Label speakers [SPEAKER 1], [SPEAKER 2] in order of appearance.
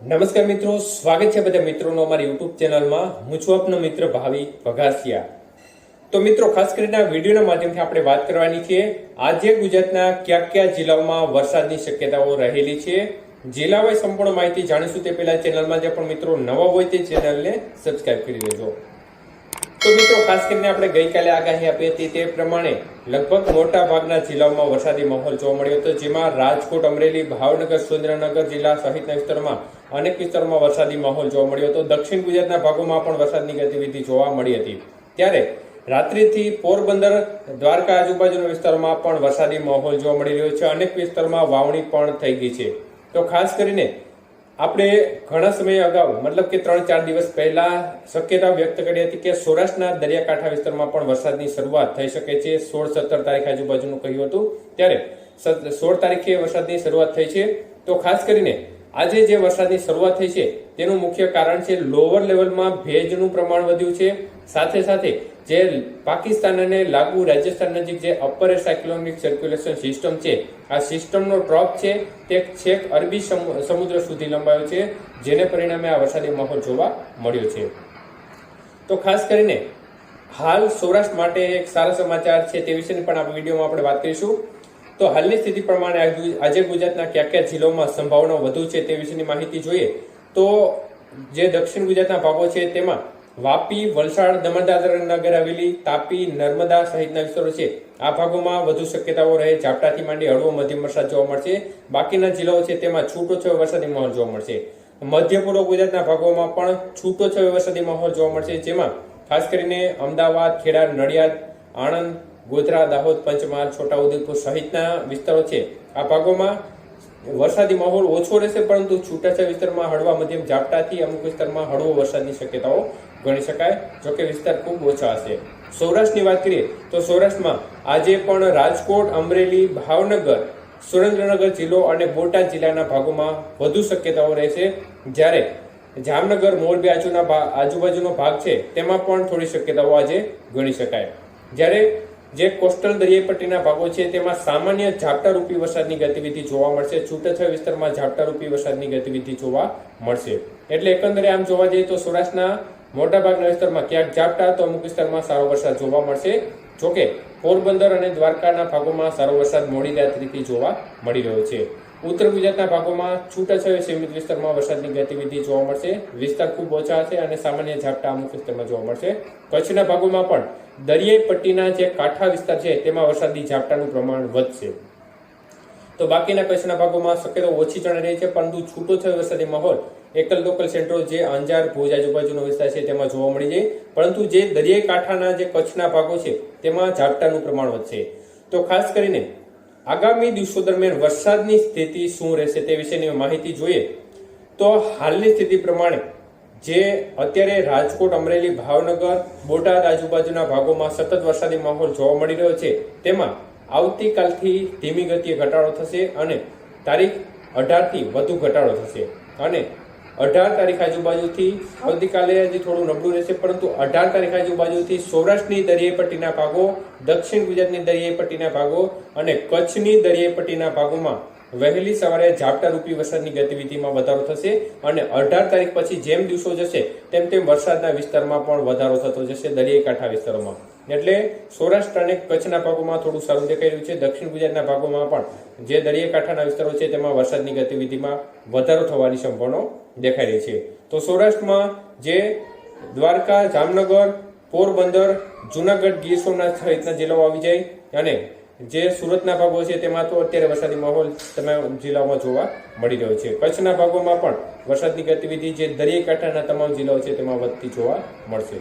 [SPEAKER 1] નમસ્કાર મિત્રો, સ્વાગત છે બધા મિત્રોનો અમારી યુટ્યુબ ચેનલમાં. હું છું આપનો મિત્ર ભાવિ વઘાસિયા. તો મિત્રો, ખાસ કરીને વિડીયોના માધ્યમથી આપણે વાત કરવાની છે, આજે ગુજરાતના કયા કયા જિલ્લાઓમાં વરસાદની શક્યતાઓ રહેલી છે? જિલ્લા હોય સંપૂર્ણ માહિતી જાણીશું તે પહેલા ચેનલમાં. જે પણ મિત્રો નવા હોય તે ચેનલને સબસ્ક્રાઇબ કરી લેજો. તો મિત્રો, ખાસ કરીને આપણે ગઈકાલે આગાહી આપી હતી તે પ્રમાણે લગભગ મોટા ભાગના જિલ્લાઓમાં વરસાદી માહોલ જોવા મળ્યો હતો, જેમાં રાજકોટ, અમરેલી, ભાવનગર, સુરેન્દ્રનગર જિલ્લા સહિતના વિસ્તારમાં અનેક વિસ્તારોમાં વરસાદી માહોલ જોવા મળ્યો હતો. દક્ષિણ ગુજરાતના ભાગોમાં પણ વરસાદની ગતિવિધિ જોવા મળી હતી. ત્યારે રાત્રિથી પોરબંદર, દ્વારકા આજુબાજુના વિસ્તારોમાં પણ વરસાદી માહોલ જોવા મળી રહ્યો છે. અનેક વિસ્તારોમાં વાવણી પણ થઈ ગઈ છે. તો ખાસ કરીને આપણે ઘણા સમય અગાઉ, મતલબ કે ત્રણ ચાર દિવસ પહેલા શક્યતા વ્યક્ત કરી હતી કે સૌરાષ્ટ્રના દરિયાકાંઠા વિસ્તારમાં પણ વરસાદની શરૂઆત થઈ શકે છે. સોળ સત્તર તારીખ આજુબાજુનું કહ્યું હતું. ત્યારે સોળ તારીખે વરસાદની શરૂઆત થઈ છે. તો ખાસ કરીને આજે જે વરસાદની શરૂઆત થઈ છે તેનું મુખ્ય કારણ છે લોવર લેવલમાં ભેજનું પ્રમાણ વધ્યું છે. સાથે સાથે જે પાકિસ્તાન અને લાગુ રાજસ્થાન નજીક જે અપર સાયક્લોનિક સર્ક્યુલેશન સિસ્ટમ છે, આ સિસ્ટમનો ટ્રોપ છે તે છેક અરબી સમુ- સમુદ્ર સુધી લંબાયો છે, જેને પરિણામે આ વરસાદી માહોલ જોવા મળ્યો છે. તો ખાસ કરીને હાલ સૌરાષ્ટ્ર માટે એક સારા સમાચાર છે તે વિશેની પણ આ વિડીયોમાં આપણે વાત કરીશું. તો હાલની સ્થિતિ પ્રમાણે આજે- ગુજરાતના કયા કયા જિલ્લાઓમાં સંભાવના વધુ છે તે વિશેની માહિતી જોઈએ. તો જે દક્ષિણ ગુજરાતના ભાગો છે તેમાં વાપી, વલસાડ દમણ દાદરા નગર આવેલી તાપી, નર્મદા સહિતના વિસ્તારો છે. આ ભાગોમાં વધુ શક્યતાઓ રહે ઝાપટાથી માંડી હળવો મધ્યમ વરસાદ જોવા મળશે. બાકીના જિલ્લાઓ છે તેમાં છૂટો છવાયો વરસાદી માહોલ જોવા મળશે. મધ્ય પૂર્વ ગુજરાતના ભાગોમાં પણ છૂટો છવાયો વરસાદી માહોલ જોવા મળશે, જેમાં ખાસ કરીને અમદાવાદ, ખેડા, નડિયાદ, આણંદ, ગોધરા, દાહોદ, પંચમહાલ, છોટાઉદેપુર સહિતના વિસ્તારો છે. આ ભાગોમાં વરસાદી માહોલ ઓછો રહેશે, પરંતુ છૂટાછવાયા વિસ્તારમાં હળવા મધ્યમ ઝાપટાથી અમુક વિસ્તારમાં હળવો વરસાદની શક્યતાઓ ગણી શકાય, જોકે વિસ્તાર ખૂબ ઓછા હશે. સૌરાષ્ટ્રની વાત કરીએ તો સૌરાષ્ટ્રમાં આજે પણ રાજકોટ, અમરેલી, ભાવનગર, સુરેન્દ્રનગર જિલ્લો અને બોટાદ જિલ્લાના ભાગોમાં વધુ શક્યતાઓ રહેશે. જ્યારે જામનગર, મોરબી આજુના આજુબાજુનો ભાગ છે, તેમાં પણ થોડી શક્યતાઓ આજે ગણી શકાય. જ્યારે જે કોસ્ટલ દરિયાઈ પટ્ટીના ભાગો છે, તેમાં સામાન્ય ઝાપટારૂપી વરસાદની ગતિવિધિ જોવા મળશે. છૂટાછવાયા વિસ્તારમાં ઝાપટારૂપી વરસાદની ગતિવિધિ જોવા મળશે. એટલે એકંદરે આમ જોવા જઈએ તો સૌરાષ્ટ્રના મોટાભાગના વિસ્તારમાં ક્યાંક ઝાપટા, તો અમુક વિસ્તારમાં સારો વરસાદ જોવા મળશે. જોકે પોરબંદર અને દ્વારકાના ભાગોમાં સારો વરસાદ મોડી રાત્રિથી જોવા મળી રહ્યો છે. ઉત્તર ગુજરાતના ભાગોમાં છૂટાછવાયા સીમિત વિસ્તારમાં વરસાદની ગતિવિધિ જોવા મળશે. વિસ્તાર ખૂબ ઓછા છે અને સામાન્ય ઝાપટા અમુક વિસ્તારમાં જોવા મળશે. કચ્છના ભાગોમાં પણ દરિયાઈ પટ્ટીના જે કાંઠા વિસ્તાર છે, તેમાં વરસાદી ઝાપટાનું પ્રમાણ વધશે. તો બાકીના કચ્છના ભાગોમાં શક્યતા ઓછી જણાઈ રહી છે, પરંતુ છૂટો થયો વરસાદી માહોલ એકલ લોકલ સેન્ટ્રો જે અંજાર, ભુજ આજુબાજુનો વિસ્તાર છે, તેમાં જોવા મળી જાય. પરંતુ જે દરિયાઈ કાંઠાના જે કચ્છના ભાગો છે, તેમાં ઝાપટાનું પ્રમાણ વધશે. તો ખાસ કરીને આગામી દિવસો દરમિયાન વરસાદની સ્થિતિ શું રહેશે તે વિશેની માહિતી જોઈએ. તો હાલની સ્થિતિ પ્રમાણે જે અત્યારે રાજકોટ, અમરેલી, ભાવનગર, બોટાદ આજુબાજુના ભાગોમાં સતત વરસાદી માહોલ જોવા મળી રહ્યો છે. તેમાં આવતીકાલથી ધીમી ગતિએ ઘટાડો થશે અને તારીખ અઢારથી વધુ ઘટાડો થશે. અને અઢાર તારીખ આજુબાજુથી આવતીકાલે હજી થોડું નબળું રહેશે, પરંતુ અઢાર તારીખ આજુબાજુથી સૌરાષ્ટ્રની દરિયાઈ પટ્ટીના ભાગો, દક્ષિણ ગુજરાતની દરિયાઈ પટ્ટીના ભાગો અને કચ્છની દરિયાઈ પટ્ટીના ભાગોમાં વહેલી સવારે ઝાપટારૂપી વરસાદની ગતિવિધિમાં વધારો થશે અને અઢાર તારીખ પછી જેમ દિવસો જશે, તેમ તેમ વરસાદના વિસ્તારમાં પણ વધારો થતો જશે દરિયાઈ કાંઠા વિસ્તારોમાં. એટલે સૌરાષ્ટ્ર અને કચ્છના ભાગોમાં થોડું સારું દેખાઈ રહ્યું છે. દક્ષિણ ગુજરાતના ભાગોમાં પણ જે દરિયાકાંઠાના વિસ્તારો છે, તેમાં વરસાદની ગતિવિધિમાં વધારો થવાની સંભાવનાઓ દેખાઈ રહી છે. તો સૌરાષ્ટ્રમાં જે દ્વારકા, જામનગર, પોરબંદર, જુનાગઢ, ગીર સોમનાથ સહિતના જિલ્લાઓ આવી જાય અને જે સુરતના ભાગો છે, તેમાં તો અત્યારે વરસાદી માહોલ તમે જિલ્લાઓમાં જોવા મળી રહ્યો છે. કચ્છના ભાગોમાં પણ વરસાદની ગતિવિધિ જે દરિયાકાંઠાના તમામ જિલ્લાઓ છે, તેમાં વધતી જોવા મળશે.